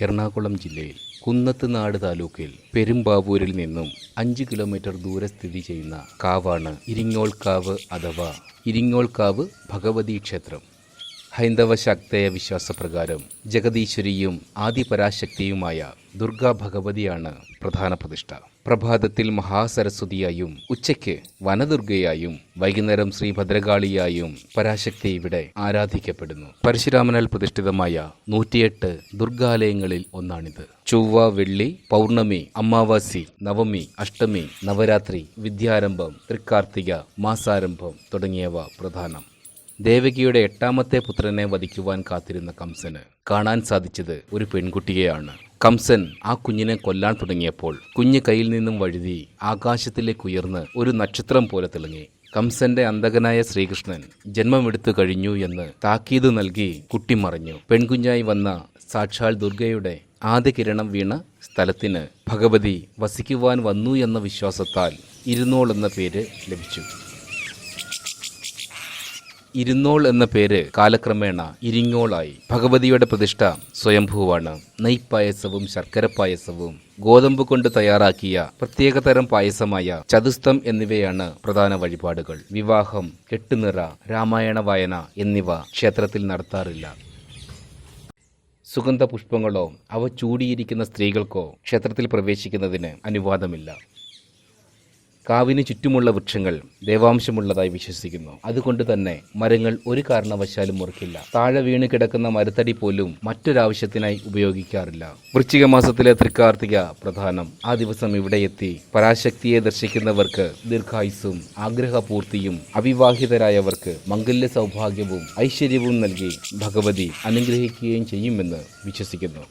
എറണാകുളം ജില്ലയിൽ കുന്നത്തുനാട് താലൂക്കിൽ പെരുമ്പാവൂരിൽ നിന്നും അഞ്ച് കിലോമീറ്റർ ദൂരെ സ്ഥിതി ചെയ്യുന്ന കാവാണ് ഇരിങ്ങോൾക്കാവ് അഥവാ ഇരിങ്ങോൾക്കാവ് ഭഗവതി ക്ഷേത്രം. ഹൈന്ദവ ശക്തയ വിശ്വാസപ്രകാരം ജഗദീശ്വരിയും ആദിപരാശക്തിയുമായ ദുർഗാ ഭഗവതിയാണ് പ്രധാന പ്രതിഷ്ഠ. പ്രഭാതത്തിൽ മഹാസരസ്വതിയായും ഉച്ചയ്ക്ക് വനദുർഗയായും വൈകുന്നേരം ശ്രീ ഭദ്രകാളിയായും പരാശക്തി ഇവിടെ ആരാധിക്കപ്പെടുന്നു. പരശുരാമനാൽ പ്രതിഷ്ഠിതമായ നൂറ്റിയെട്ട് ദുർഗാലയങ്ങളിൽ ഒന്നാണിത്. ചൊവ്വ വെള്ളി പൗർണമി അമാവാസി നവമി അഷ്ടമി നവരാത്രി വിദ്യാരംഭം തൃക്കാർത്തിക മാസാരംഭം തുടങ്ങിയവ പ്രധാനം. ദേവകിയുടെ എട്ടാമത്തെ പുത്രനെ വധിക്കുവാൻ കാത്തിരുന്ന കംസന് കാണാൻ സാധിച്ചത് ഒരു പെൺകുട്ടിയെയാണ്. കംസൻ ആ കുഞ്ഞിനെ കൊല്ലാൻ തുടങ്ങിയപ്പോൾ കുഞ്ഞ് കയ്യിൽ നിന്നും വഴുതി ആകാശത്തിലേക്ക് ഉയർന്ന് ഒരു നക്ഷത്രം പോലെ തിളങ്ങി. കംസന്റെ അന്തകനായ ശ്രീകൃഷ്ണൻ ജന്മമെടുത്തു കഴിഞ്ഞു എന്ന് താക്കീത് നൽകി കുട്ടി മറിഞ്ഞു. പെൺകുഞ്ഞായി വന്ന സാക്ഷാൽ ദുർഗയുടെ ആദ്യ കിരണം വീണ സ്ഥലത്തിന് ഭഗവതി വസിക്കുവാൻ വന്നു എന്ന വിശ്വാസത്താൽ ഇരുന്നോൾ എന്ന പേര് ലഭിച്ചു. ഇരുന്നോൾ എന്ന പേര് കാലക്രമേണ ഇരിങ്ങോളായി. ഭഗവതിയുടെ പ്രതിഷ്ഠ സ്വയംഭൂവാണ്. നെയ്പായസവും ശർക്കര പായസവും ഗോതമ്പ് കൊണ്ട് തയ്യാറാക്കിയ പ്രത്യേകതരം പായസമായ ചതുസ്തം എന്നിവയാണ് പ്രധാന വഴിപാടുകൾ. വിവാഹം കെട്ടുനിറ രാമായണ വായന എന്നിവ ക്ഷേത്രത്തിൽ നടത്താറില്ല. സുഗന്ധ പുഷ്പങ്ങളോ അവ ചൂടിയിരിക്കുന്ന സ്ത്രീകൾക്കോ ക്ഷേത്രത്തിൽ പ്രവേശിക്കുന്നതിന് അനുവാദമില്ല. കാവിന് ചുറ്റുമുള്ള വൃക്ഷങ്ങൾ ദേവാംശമുള്ളതായി വിശ്വസിക്കുന്നു. അതുകൊണ്ട് തന്നെ മരങ്ങൾ ഒരു കാരണവശാലും മുറിക്കില്ല. താഴെ വീണ് കിടക്കുന്ന മരത്തടി പോലും മറ്റൊരാവശ്യത്തിനായി ഉപയോഗിക്കാറില്ല. വൃശ്ചിക മാസത്തിലെ തൃക്കാർത്തിക പ്രധാനം. ആ ദിവസം ഇവിടെ എത്തി പരാശക്തിയെ ദർശിക്കുന്നവർക്ക് ദീർഘായുസ്സും ആഗ്രഹപൂർത്തിയും അവിവാഹിതരായവർക്ക് മംഗല്യ സൗഭാഗ്യവും ഐശ്വര്യവും നൽകി ഭഗവതി അനുഗ്രഹിക്കുകയും ചെയ്യുമെന്ന് വിശ്വസിക്കുന്നു.